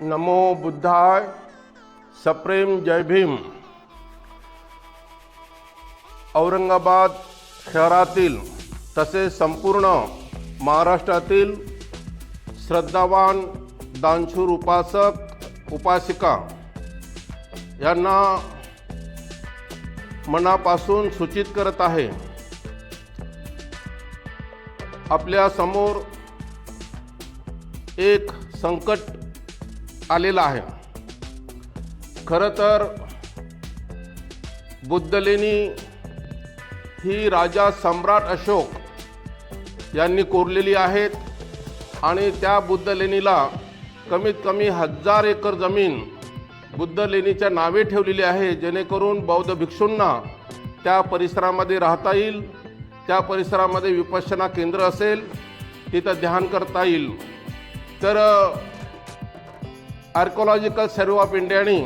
नमो बुद्धाय सप्रेम जय भीम. औरंगाबाद शहरातील तसेच संपूर्ण महाराष्ट्रातील श्रद्धावान दानशूर उपासक उपासिका यांना मनापासून सूचित करत आहे. आपल्यासमोर एक संकट आलेला आहे. खरं तर बुद्धलेणी ही राजा सम्राट अशोक यांनी कोरलेली आहेत आणि त्या बुद्धलेणीला कमीत कमी हजार एकर जमीन बुद्धलेणीच्या नावे ठेवलेली आहे जेणेकरून बौद्ध भिक्षूंना त्या परिसरामध्ये राहता येईल त्या परिसरामध्ये विपश्यना केंद्र असेल तिथं ध्यान करता येईल. तर आर्कोलॉजिकल सर्व्ह ऑफ इंडियाने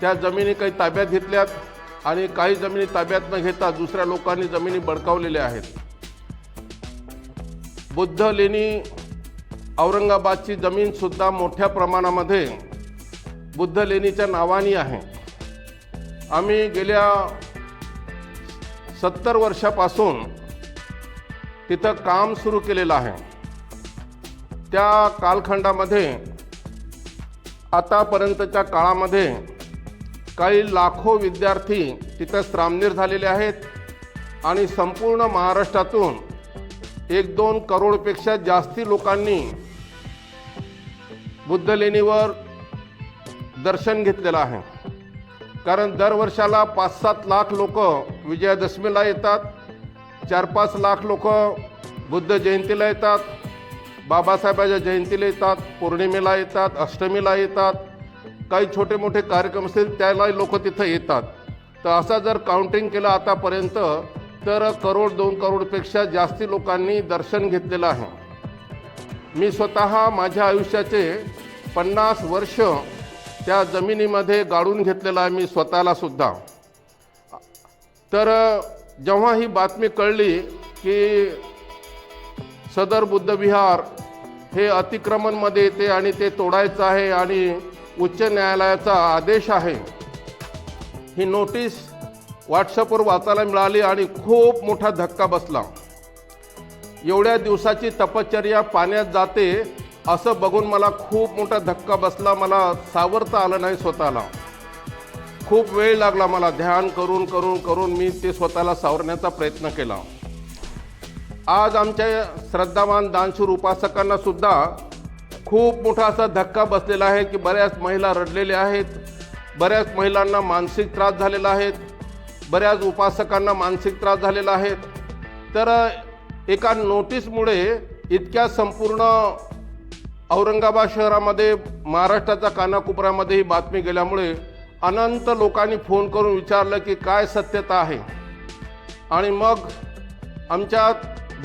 त्या जमिनी काही ताब्यात घेतल्यात आणि काही जमिनी ताब्यात न घेता दुसऱ्या लोकांनी जमिनी बडकावलेल्या आहेत. बुद्ध लेणी औरंगाबादची जमीनसुद्धा मोठ्या प्रमाणामध्ये बुद्ध लेणीच्या नावानी आहे. आम्ही गेल्या सत्तर वर्षापासून तिथं काम सुरू केलेलं आहे. त्या कालखंडामध्ये आतापर्यंतच्या काळामध्ये काही लाखो विद्यार्थी तिथं श्रामनीर झालेले आहेत आणि संपूर्ण महाराष्ट्रातून एक दोन करोडपेक्षा जास्ती लोकांनी बुद्धलेणीवर दर्शन घेतलेलं आहे. कारण दरवर्षाला पाच सात लाख लोक विजयादशमीला येतात चार पाच लाख लोक बुद्ध जयंतीला येतात बाबासाहेबाच्या जयंतीला येतात पौर्णिमेला येतात अष्टमीला येतात. काही छोटे मोठे कार्यक्रम असतील त्यालाही लोक तिथं येतात. तर असा जर काउंटिंग केलं आतापर्यंत तर करोड दोन करोडपेक्षा जास्ती लोकांनी दर्शन घेतलेलं आहे. मी स्वतः माझ्या आयुष्याचे पन्नास वर्ष त्या जमिनीमध्ये गाळून घेतलेलं आहे मी स्वतःला सुद्धा. तर जेव्हा ही बातमी कळली की सदर बुद्धविहार हे अतिक्रमणमध्ये येते आणि ते तोडायचं आहे आणि उच्च न्यायालयाचा आदेश आहे. ही नोटीस व्हॉट्सअपवर वाचायला मिळाली आणि खूप मोठा धक्का बसला. एवढ्या दिवसाची तपश्चर्या पाण्यात जाते असं बघून मला खूप मोठा धक्का बसला. मला सावरता आलं नाही स्वतःला. खूप वेळ लागला मला ध्यान करून करून करून मी ते स्वतःला सावरण्याचा प्रयत्न केला. आज आमच्या श्रद्धावान दानशूर उपासकांना सुद्धा खूप मोठा असा धक्का बसलेला आहे की बऱ्याच महिला रडलेल्या आहेत बऱ्याच महिलांना मानसिक त्रास झालेला आहेत बऱ्याच उपासकांना मानसिक त्रास झालेला आहे. तर एका नोटीसमुळे इतक्या संपूर्ण औरंगाबाद शहरामध्ये महाराष्ट्राच्या कानाकोपऱ्यामध्ये ही बातमी गेल्यामुळे अनंत लोकांनी फोन करून विचारलं की काय सत्यता आहे? आणि मग आमच्या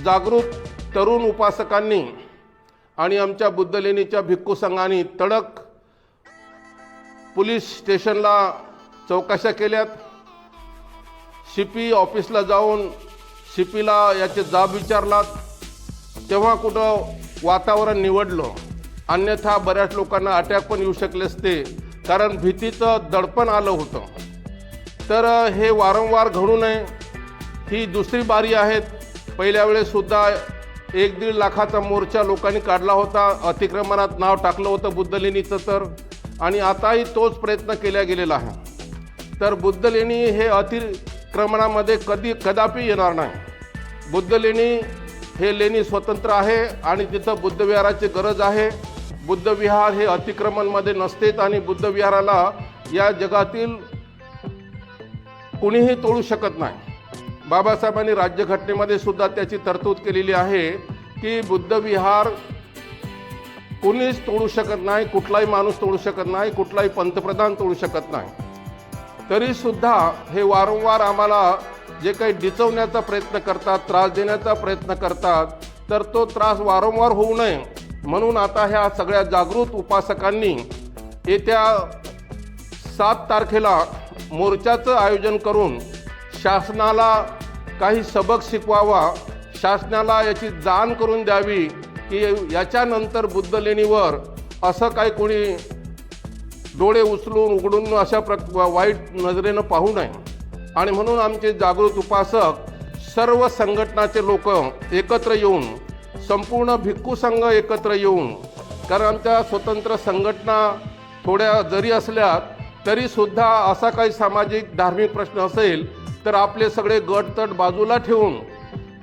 जागृत तरुण उपासकांनी आणि आमच्या बुद्धलेणीच्या भिक्खू संघाने तडक पोलीस स्टेशनला चौकशा केल्यात. शिपी ऑफिसला जाऊन शिपीला याचे जाब विचारलात. तेव्हा कुठं वातावरण निवडलं. अन्यथा बऱ्याच लोकांना अटॅक पण येऊ शकले असते कारण भीतीचं दडपण आलं होतं. तर हे वारंवार घडू नये. ही दुसरी बारी आहेत पहिल्या वेळेससुद्धा एक दीड लाखाचा मोर्चा लोकांनी काढला होता. अतिक्रमणात नाव टाकलं होतं बुद्धलेणीचं तर. आणि आताही तोच प्रयत्न केला गेलेला आहे. तर बुद्धलेणी हे अतिक्रमणामध्ये कधी कदापि येणार नाही. बुद्धलेणी हे लेणी स्वतंत्र आहे आणि तिथं बुद्धविहाराची गरज आहे. बुद्धविहार हे अतिक्रमणमध्ये नसतेत आणि बुद्धविहाराला या जगातील कुणीही तोडू शकत नाही. बाबासाहेबांनी राज्यघटनेमध्ये सुद्धा त्याची तरतूद केलेली आहे की बुद्धविहार कुणीच तोडू शकत नाही कुठलाही माणूस तोडू शकत नाही कुठलाही पंतप्रधान तोडू शकत नाही. तरीसुद्धा हे वारंवार आम्हाला जे काही डिचवण्याचा प्रयत्न करतात त्रास देण्याचा प्रयत्न करतात तर तो त्रास वारंवार होऊ नये. म्हणून आता ह्या सगळ्या जागृत उपासकांनी येत्या सात तारखेला मोर्चाचं आयोजन करून शासनाला काही सबक शिकवावा शासनाला याची जाण करून द्यावी की याच्यानंतर बुद्धलेणीवर असं काही कोणी डोळे उचलून उघडून अशा प्र वाईट नजरेनं पाहू नये. आणि म्हणून आमचे जागृत उपासक सर्व संघटनाचे लोक एकत्र येऊन संपूर्ण भिक्खू संघ एकत्र येऊन कारण आमच्या स्वतंत्र संघटना थोड्या जरी असल्या तरीसुद्धा असा काही सामाजिक धार्मिक प्रश्न असेल तर आपले सगळे गटतट बाजूला ठेवून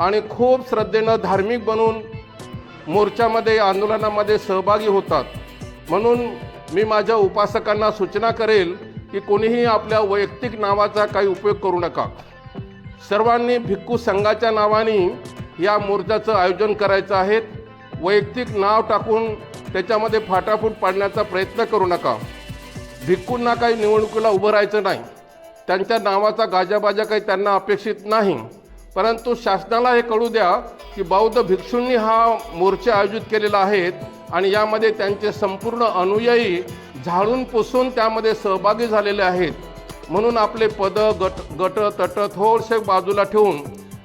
आणि खूप श्रद्धेनं धार्मिक बनून मोर्चामध्ये आंदोलनामध्ये सहभागी होतात. म्हणून मी माझ्या उपासकांना सूचना करेल की कोणीही आपल्या वैयक्तिक नावाचा काही उपयोग करू नका. सर्वांनी भिक्खू संघाच्या नावाने या मोर्चाचं आयोजन करायचं आहे. वैयक्तिक नाव टाकून त्याच्यामध्ये फाटाफूट पाडण्याचा प्रयत्न करू नका. भिक्खूंना काही निवडणुकीला उभं राहायचं नाही. त्यांच्या नावाचा गाजाबाजा काही त्यांना अपेक्षित नाही. परंतु शासनाला हे कळू द्या की बौद्ध भिक्षूंनी हा मोर्चा आयोजित केलेला आहे आणि यामध्ये त्यांचे संपूर्ण अनुयायी झाडून पुसून त्यामध्ये सहभागी झालेले आहेत. म्हणून आपले पद गट गट तट थोडसे बाजूला ठेवून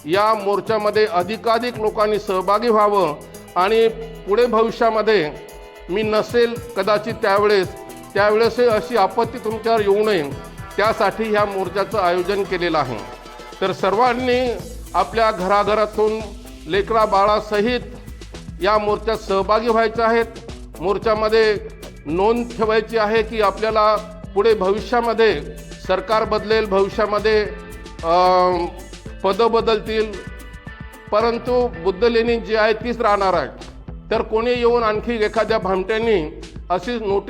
या मोर्चामध्ये अधिकाधिक लोकांनी सहभागी व्हावं आणि पुढे भविष्यामध्ये मी नसेल कदाचित त्यावेळेस त्यावेळेसही अशी आपत्ती तुमच्यावर येऊ नये. त्यासाठी ह्या मोर्चाचं आयोजन केलेलं आहे. तर सर्वांनी आपल्या घराघरातून लेकरा बाळासहित या मोर्चात सहभागी व्हायचे आहेत. मोर्चामध्ये नोंद ठेवायची आहे की आपल्याला पुढे भविष्यामध्ये सरकार बदलेल भविष्यामध्ये पदं बदलतील. परंतु बुद्ध लेणी जी आहे तीच राहणार आहे. तर कोणी येऊन आणखी एखाद्या भामट्यांनी अशी नोटीस